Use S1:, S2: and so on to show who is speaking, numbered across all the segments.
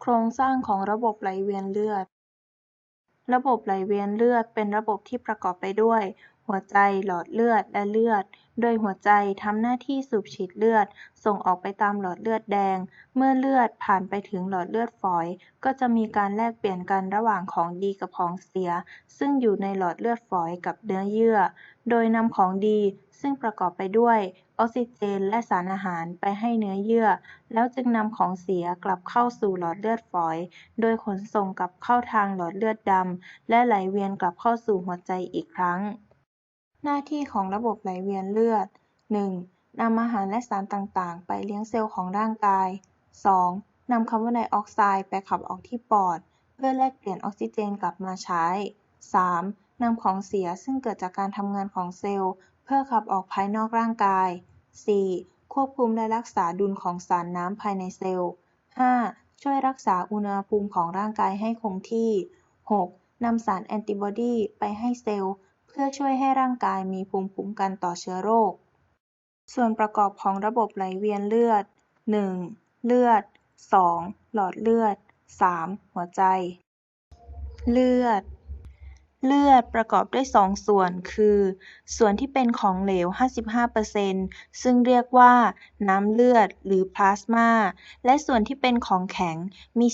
S1: โครงสร้างของระบบไหลเวียนเลือด ระบบไหลเวียนเลือดเป็นระบบที่ประกอบไปด้วย หัวใจ หลอดเลือด และเลือด โดยหัวใจทำหน้าที่สูบฉีดเลือด ส่งออกไปตามหลอดเลือดแดง เมื่อเลือดผ่านไปถึงหลอดเลือดฝอย ก็จะมีการแลกเปลี่ยนกันระหว่างของดีกับของเสีย ซึ่งอยู่ในหลอดเลือดฝอยกับเนื้อเยื่อ โดยนำของดีซึ่งประกอบไปด้วย ออกซิเจน และสารอาหารไปให้เนื้อเยื่อ แล้วจึงนำของเสียกลับเข้าสู่หลอดเลือดฝอย โดยขนส่งกลับเข้าทางหลอดเลือดดำ และไหลเวียนกลับเข้าสู่หัวใจอีกครั้ง หน้าที่ของระบบไหลเวียนเลือด 1. นำอาหารและสารต่างๆ ไปเลี้ยงเซลล์ของร่างกาย 2. นำคาร์บอนไดออกไซด์ไปขับออกที่ปอด เพื่อแลกเปลี่ยนออกซิเจนกลับมาใช้ 3. นำของเสียซึ่งเกิดจากการทำงานของเซลล์ พื่อขับออกภายนอกร่างกาย 4. ควบคุมและรักษาดุลของสารน้ำภายในเซลล์ 5. ช่วยรักษาอุณหภูมิของร่างกายให้คงที่ 6. นำสารแอนติบอดีไปให้เซลล์ เพื่อช่วยให้ร่างกายมีภูมิคุ้มกันต่อเชื้อโรค ส่วนประกอบของระบบไหลเวียนเลือด 1. เลือด 2. หลอดเลือด 3. หัวใจ เลือด เลือดประกอบด้วยสองส่วน คือ ส่วนที่เป็นของเหลว 55%ซึ่งเรียกว่าน้ำเลือดหรือพลาสมา และส่วนที่เป็นของแข็งมี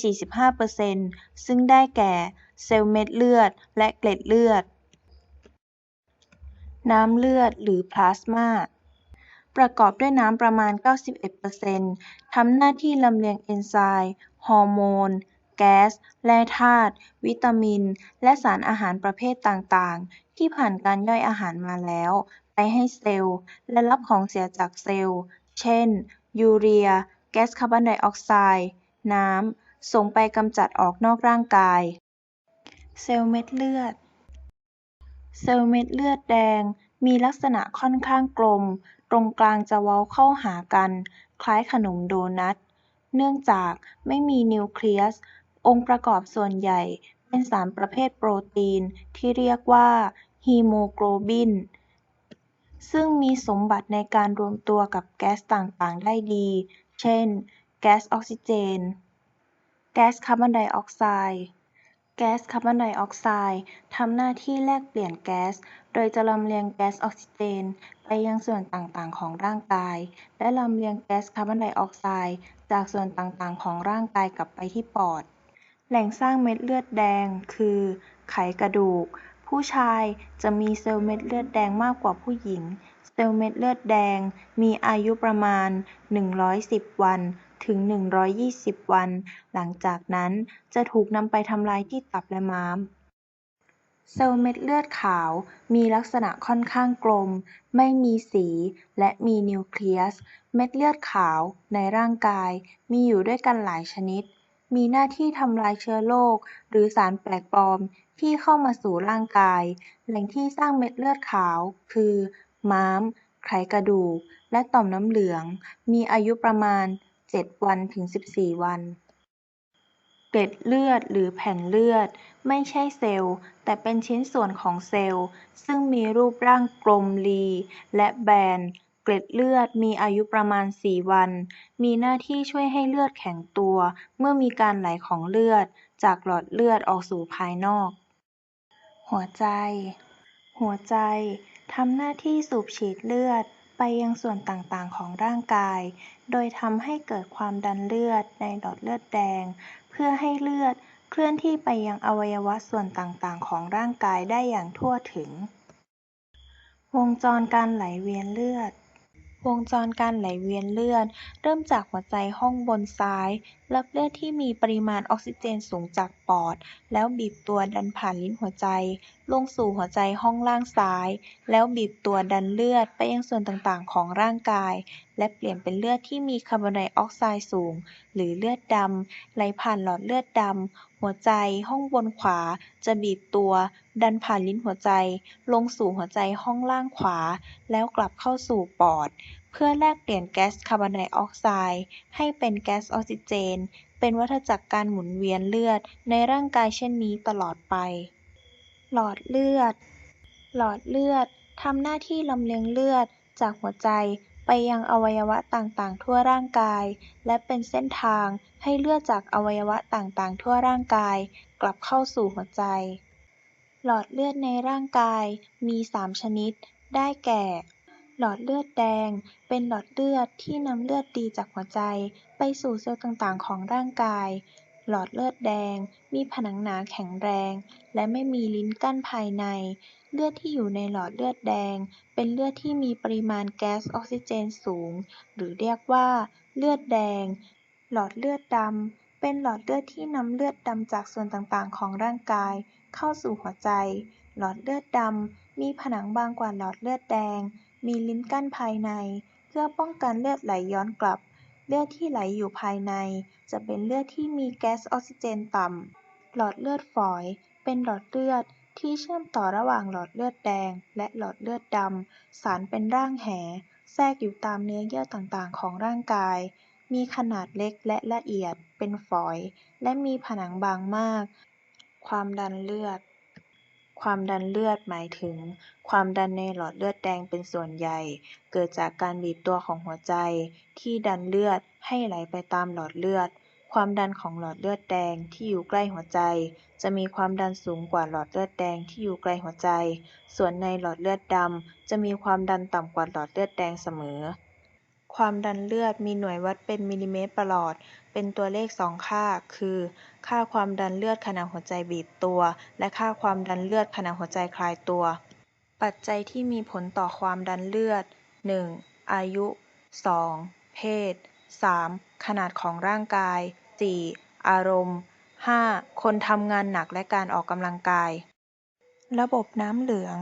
S1: 45%ซึ่งได้แก่ เซลล์เม็ดเลือด และเกล็ดเลือด น้ำเลือดหรือพลาสมาประกอบด้วยน้ำประมาณ 91%ทำหน้าที่ลำเลียงเอนไซม์ ฮอร์โมน แก๊ส แร่ธาตุ วิตามิน และสารอาหารประเภทต่างๆ ที่ผ่านการย่อยอาหารมาแล้ว ไปให้เซลล์ และรับของเสียจากเซลล์ เช่น ยูเรีย แก๊สคาร์บอนไดออกไซด์ น้ำ ส่งไปกำจัดออกนอกร่างกาย เซลล์เม็ดเลือด เซลล์เม็ดเลือดแดง มีลักษณะค่อนข้างกลม ตรงกลางจะเว้าเข้าหากัน คล้ายขนมโดนัทเนื่องจากไม่มีนิวเคลียส องค์ประกอบส่วนใหญ่เป็นสารประเภทโปรตีนที่เรียกว่าฮีโมโกลบิน ซึ่งมีสมบัติในการรวมตัวกับแก๊สต่างๆ ได้ดี เช่น แก๊สออกซิเจน แก๊สคาร์บอนไดออกไซด์ แก๊สคาร์บอนไดออกไซด์ทำหน้าที่แลกเปลี่ยนแก๊ส โดยจะลำเลียงแก๊สออกซิเจน ไปยังส่วนต่างๆ ของร่างกาย และลำเลียงแก๊สคาร์บอนไดออกไซด์จากส่วนต่างๆ ของร่างกายกลับไปที่ปอด แหล่งสร้างเม็ดเลือดแดงคือไขกระดูก ผู้ชายจะมีเซลล์เม็ดเลือดแดงมากกว่าผู้หญิง เซลล์เม็ดเลือดแดงมีอายุประมาณ 110 วันถึง 120 วัน หลังจากนั้นจะถูกนำไปทำลายที่ตับและม้าม เซลล์เม็ดเลือดขาวมีลักษณะค่อนข้างกลม ไม่มีสีและมีนิวเคลียส เม็ดเลือดขาวในร่างกายมีอยู่ด้วยกันหลายชนิด มีหน้าที่ทำลายเชื้อโรคหรือสารแปลกปลอมที่เข้ามาสู่ร่างกาย แหล่งที่สร้างเม็ดเลือดขาว คือ ม้าม ไขกระดูก และต่อมน้ำเหลือง มีอายุประมาณ 7 วันถึง 14 วัน เกล็ดเลือดหรือแผ่นเลือด ไม่ใช่เซลล์ แต่เป็นชิ้นส่วนของเซลล์ ซึ่งมีรูปร่างกลมรีและแบน เกล็ดเลือดมีอายุประมาณ 4 วัน มีหน้าที่ช่วยให้เลือดแข็งตัวเมื่อมีการไหลของเลือดจากหลอดเลือดออกสู่ภายนอก หัวใจ หัวใจทำหน้าที่สูบฉีดเลือดไปยังส่วนต่างๆของร่างกาย โดยทำให้เกิดความดันเลือดในหลอดเลือดแดง เพื่อให้เลือดเคลื่อนที่ไปยังอวัยวะส่วนต่างๆ ของร่างกายได้อย่างทั่วถึง วงจรการไหลเวียนเลือด วงจรการไหลเวียนเลือด เริ่มจากหัวใจห้องบนซ้าย รับเลือดที่มีปริมาณออกซิเจนสูงจากปอด แล้วบีบตัวดันผ่านลิ้นหัวใจ ลงสู่หัวใจห้องล่างซ้าย แล้วบีบตัวดันเลือดไปยังส่วนต่าง ๆ ของร่างกาย และเปลี่ยนเป็นเลือดที่มีคาร์บอนไดออกไซด์สูง หรือเลือดดำไหลผ่านหลอดเลือดดำ หัวใจห้องบนขวา จะบีบตัว ดันผ่านลิ้นหัวใจ ลงสู่หัวใจห้องล่างขวา แล้วกลับเข้าสู่ปอด เพื่อแลกเปลี่ยนแก๊สคาร์บอนไดออกไซด์ให้เป็นแก๊สออกซิเจน เป็นวัฏจักรการหมุนเวียนเลือดในร่างกายเช่นนี้ตลอดไป หลอดเลือด หลอดเลือดทำหน้าที่ลำเลียงเลือดจากหัวใจ ไปยังอวัยวะต่าง ๆ ทั่วร่างกาย และเป็นเส้นทางให้เลือดจากอวัยวะต่าง ๆ ทั่วร่างกายกลับเข้าสู่หัวใจ หลอดเลือดในร่างกายมี 3 ชนิด ได้แก่ หลอดเลือดแดง เป็นหลอดเลือดที่นำเลือดดีจากหัวใจไปสู่เซลล์ต่าง ๆ ของร่างกาย หลอดเลือดแดงมีผนังหนาแข็งแรง และไม่มีลิ้นกั้นภายใน เลือดที่อยู่ในหลอดเลือดแดง เป็นเลือดที่มีปริมาณแก๊สออกซิเจนสูง หรือเรียกว่าเลือดแดง หลอดเลือดดำ เป็นหลอดเลือดที่นำเลือดดำจากส่วนต่างๆ ของร่างกาย เข้าสู่หัวใจ หลอดเลือดดำ มีผนังบางกว่าหลอดเลือดแดง มีลิ้นกั้นภายใน เพื่อป้องกันเลือดไหลย้อนกลับ เลือดที่ไหลอยู่ภายใน จะเป็นเลือดที่มีแก๊สออกซิเจนต่ำหลอดเลือดฝอย เป็นหลอดเลือด ที่เชื่อมต่อระหว่างหลอดเลือดแดงและหลอดเลือดดำ สานเป็นร่างแห แทรกอยู่ตามเนื้อเยื่อต่าง ๆ ของร่างกาย มีขนาดเล็กและละเอียด เป็นฝอย และมีผนังบางมาก ความดันเลือด ความดันเลือดหมายถึง ความดันในหลอดเลือดแดงเป็นส่วนใหญ่ เกิดจากการบีบตัวของหัวใจ ที่ดันเลือดให้ไหลไปตามหลอดเลือด ความดันของหลอดเลือดแดงที่อยู่ใกล้หัวใจ จะมีความดันสูงกว่าหลอดเลือดแดงที่อยู่ไกลหัวใจ ส่วนในหลอดเลือดดำจะมีความดันต่ำกว่าหลอดเลือดแดงเสมอ ความดันเลือดมีหน่วยวัดเป็นมิลลิเมตรประหลอด เป็นตัวเลขสองค่า คือ ค่าความดันเลือดขณะหัวใจบีบตัว และค่าความดันเลือดขณะหัวใจคลายตัว ปัจจัยที่มีผลต่อความดันเลือด 1. อายุ 2. เพศ 3. ขนาดของร่างกาย 4. อารมณ์ 5. คนทำงานหนักและการออกกำลังกาย ระบบน้ำเหลือง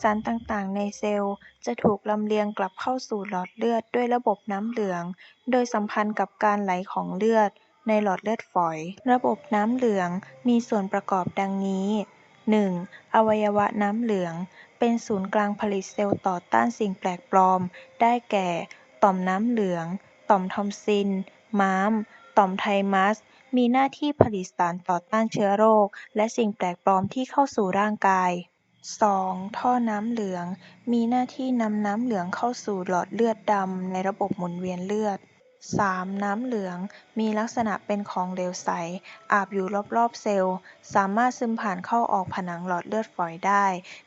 S1: สารต่างๆ ในเซลล์จะถูกลำเลียงกลับเข้าสู่หลอดเลือดด้วยระบบน้ำเหลือง โดยสัมพันธ์กับการไหลของเลือด ในหลอดเลือดฝอย ระบบน้ำเหลืองมีส่วนประกอบดังนี้ 1. อวัยวะน้ำเหลือง เป็นศูนย์กลางผลิตเซลล์ต่อต้านสิ่งแปลกปลอม ได้แก่ ต่อมน้ำเหลือง ต่อมทอมซิน ม้าม ต่อมไทมัสมีหน้าที่ผลิตสารต่อต้านเชื้อโรค และสิ่งแปลกปลอมที่เข้าสู่ร่างกาย 2. ท่อน้ำเหลือง มีหน้าที่นำน้ำเหลืองเข้าสู่หลอดเลือดดำในระบบหมุนเวียนเลือด 3. น้ำเหลือง มีลักษณะเป็นของเหลวใส อาบอยู่รอบๆเซลล์ สามารถซึมผ่านเข้าออกผนังหลอดเลือดฝอยได้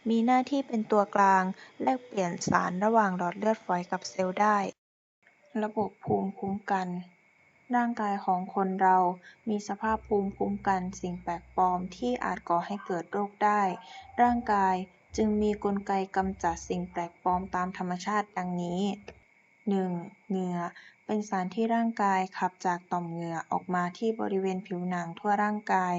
S1: มีหน้าที่เป็นตัวกลาง แลกเปลี่ยนสารระหว่างหลอดเลือดฝอยกับเซลล์ได้ ระบบภูมิคุ้มกัน ร่างกายของคนเรามีสภาพภูมิคุ้มกันสิ่งแปลกปลอมที่อาจก่อให้เกิดโรคได้ ร่างกายจึงมีกลไกกำจัดสิ่งแปลกปลอมตามธรรมชาติ ดังนี้ 1. เหงื่อ เป็นสารที่ร่างกายขับจากต่อมเหงื่อออกมาที่บริเวณผิวหนังทั่วร่างกาย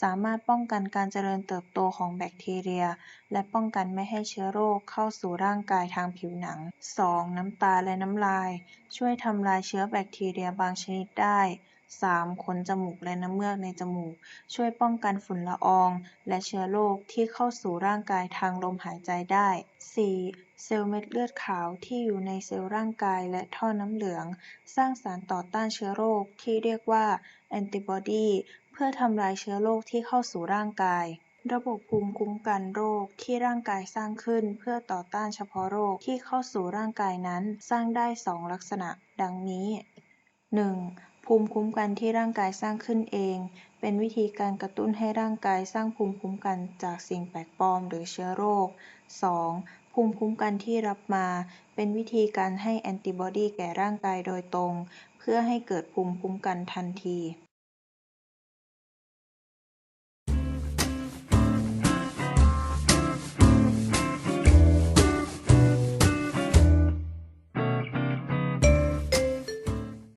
S1: สามารถป้องกันการเจริญเติบโตของแบคทีเรีย และป้องกันไม่ให้เชื้อโรคเข้าสู่ร่างกายทางผิวหนัง 2. น้ำตาและน้ำลาย ช่วยทำลายเชื้อแบคทีเรียบางชนิดได้ 3. ขนจมูกและน้ำเมือกในจมูก ช่วยป้องกันฝุ่นละอองและเชื้อโรคที่เข้าสู่ร่างกายทางลมหายใจได้ 4. เซลล์เม็ดเลือดขาวที่อยู่ในเซลล์ร่างกายและท่อน้ำเหลือง สร้างสารต่อต้านเชื้อโรคที่เรียกว่าแอนติบอดีเพื่อทำลายเชื้อโรคที่เข้าสู่ร่างกายระบบภูมิคุ้มกันโรคที่ร่างกายสร้างขึ้นเพื่อต่อต้านเฉพาะโรคที่เข้าสู่ร่างกายนั้นสร้างได้สองลักษณะ ดังนี้ 1. ภูมิคุ้มกันที่ร่างกายสร้างขึ้นเอง เป็นวิธีการกระตุ้นให้ร่างกายสร้างภูมิคุ้มกันจากสิ่งแปลกปลอมหรือเชื้อโรค 2. ภูมิคุ้มกันที่รับมา เป็นวิธีการให้แอนติบอดีแก่ร่างกายโดยตรง เพื่อให้เกิดภูมิคุ้มกันทันที